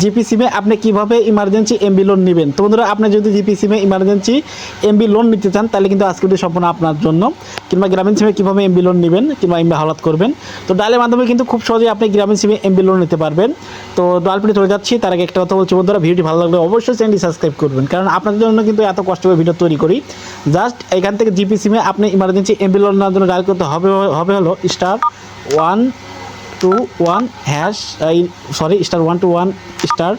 GP সিমে আপনি কীভাবে ইমার্জেন্সি এমবি লোন নেবেন? তো বন্ধুরা, আপনি যদি জিপি সিমে ইমার্জেন্সি এমবি লোন নিতে চান, তাহলে কিন্তু আজকে সম্পূর্ণ আপনার জন্য। কিংবা গ্রামীণ সিমে কীভাবে এমবি লোন নেবেন, কিংবা এমবি হাওলাত করবেন। তো ডালের মাধ্যমে কিন্তু খুব সহজেই আপনি গ্রামীণ সিমে এমবি লোন নিতে পারবেন। তো ডালপিটি চলে যাচ্ছি, তার আগে একটা কথা বলছি বন্ধুরা, ভিডিওটি ভালো লাগলে অবশ্যই চ্যানেলটি সাবস্ক্রাইব করবেন। কারণ আপনাদের জন্য কিন্তু এত কষ্ট করে ভিডিও তৈরি করি। জাস্ট এখান থেকে জিপি সিমে আপনি ইমার্জেন্সি এমবি লোন নেওয়ার জন্য ডায়াল করতে হবে হবে হলো star one two one hash sorry, star one two one, star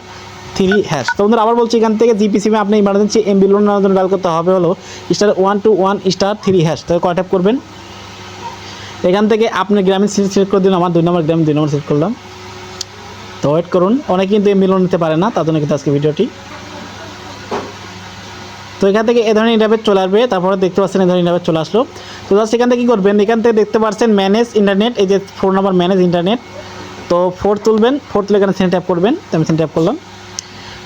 three hash. তো বন্ধুরা, আবার বলছি, এখান থেকে জিপি সিমে আপনি ইমার্জেন্সি এমবি লোন নেওয়ার জন্য ডায়াল করতে হবে হলো star one two one, star three hash. তো কয় করবেন? এখান থেকে আপনি গ্রামীণ সিলেক্ট করে দিন আমার দুই নম্বর গ্রামীণ দুই নম্বর সিলেক্ট করলাম। তো ওয়েট করুন, অনেকে কিন্তু এমবি লোন নিতে পারে না, তার জন্য কিন্তু আজকে ভিডিওটি তো এখান থেকে এ ধরনের ইন্টারভেট চলে আসবে, তারপরে দেখতে পাচ্ছেন এ ধরনের ইন্টারভেট চলে আসলো। তো জাস্ট এখান থেকে কী করবেন, এখান থেকে দেখতে পাচ্ছেন ম্যানেজ ইন্টারনেট এই যে ফোর নাম্বার ম্যানেজ ইন্টারনেট তো ফোর তুলবেন ফোর তুলে এখানে সেন্ট ট্যাপ করবেন, তো আমি সেন্ট অ্যাপ করলাম।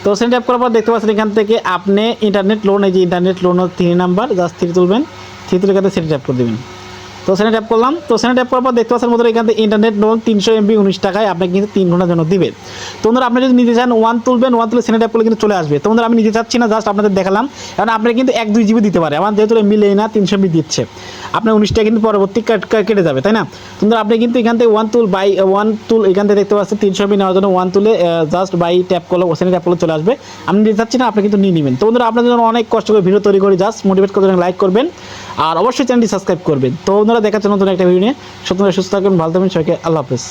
তো সেন্ট ট্যাপ করার পর দেখতে পাচ্ছেন এখান থেকে আপনি ইন্টারনেট লোন এই যে internet loan three number just three তুলবেন থ্রি তুলে এখানে সেন্ট ট্যাপ করে দেবেন। তো সেখানে ট্যাপ করলাম। তো সেখানে ট্যাপ করার পর দেখতে পাচ্ছেন মতো এখান থেকে ইন্টারনেট লোন তিনশো এমবি উনিশ টাকায় আপনাকে কিন্তু তিন ঘণ্টার জন্য দিবে তো বন্ধুরা, আপনি যদি নিতে চান ওয়ান তুলবেন ওয়ান তুলে সেখানে ট্যাপ করলে কিন্তু চলে আসবে। তো বন্ধুরা, আমি নিতে চাচ্ছি না জাস্ট আপনাদের দেখালাম। কারণ আপনার কিন্তু এক দুই জিবি দিতে পারে। আমার যেহেতু মিলেই না, তিনশো এমবি দিচ্ছে। আপনার উনিশটা কিন্তু পরবর্তী কাট- যাবে, তাই না? বন্ধুরা, আপনি কিন্তু এখান থেকে ওয়ান তুল বাই ওয়ান তুল এখান থেকে দেখতে পাচ্ছেন তিনশো এমবি নেওয়ার জন্য ওয়ান তুলে জাস্ট বাই ট্যাপ করলে ওখানে ট্যাপ করলে চলে আসবে। আমি নিতে চাচ্ছি না, আপনি কিন্তু নিয়ে নেবেন। তো বন্ধুরা, আপনাদের জন্য অনেক কষ্ট করে ভিডিও তৈরি করি। জাস্ট মোটিভেট করে লাইক করবেন। আর অবশ্যই চ্যানেলটি সাবস্ক্রাইব করবেন। তো ওনারা দেখাচ্ছেন নতুন একটা ভিডিও নিয়ে। সত্যি সুস্থ থাকবেন, ভালো থাকবেন, সবাইকে আল্লাহ হাফেজ।